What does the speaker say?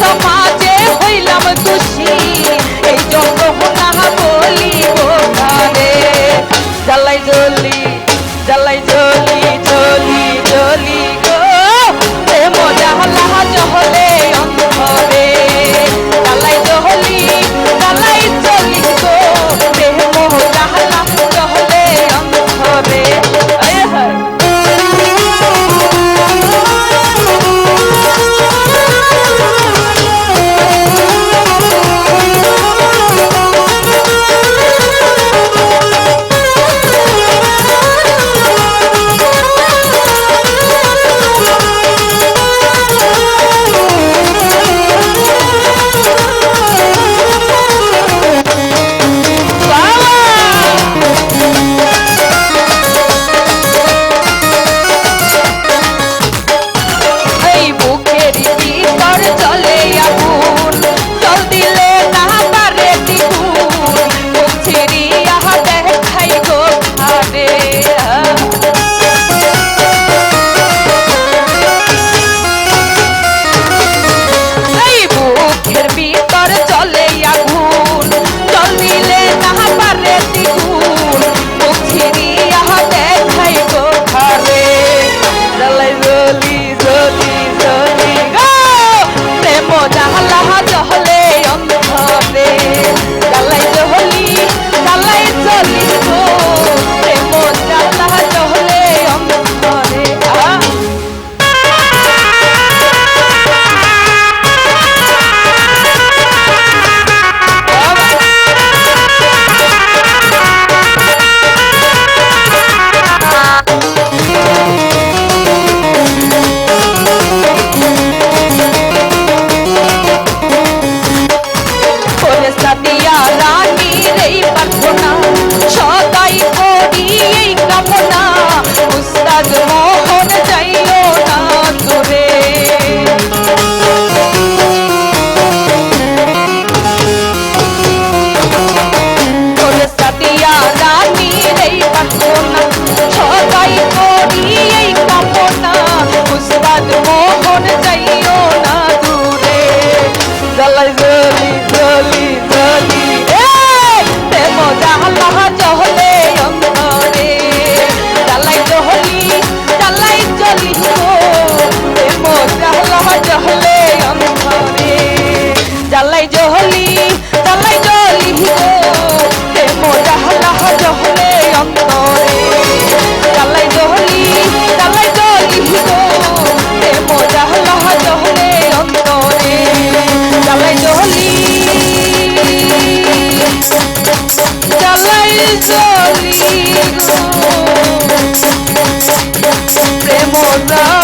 সমাজে হইলাম দোষী। এই জন্য না বলি বোকারে জ্বালাই জ্বলি জ্বালাই উস্তাদ মোহন যাইও না জ্বালাই প্রেমরা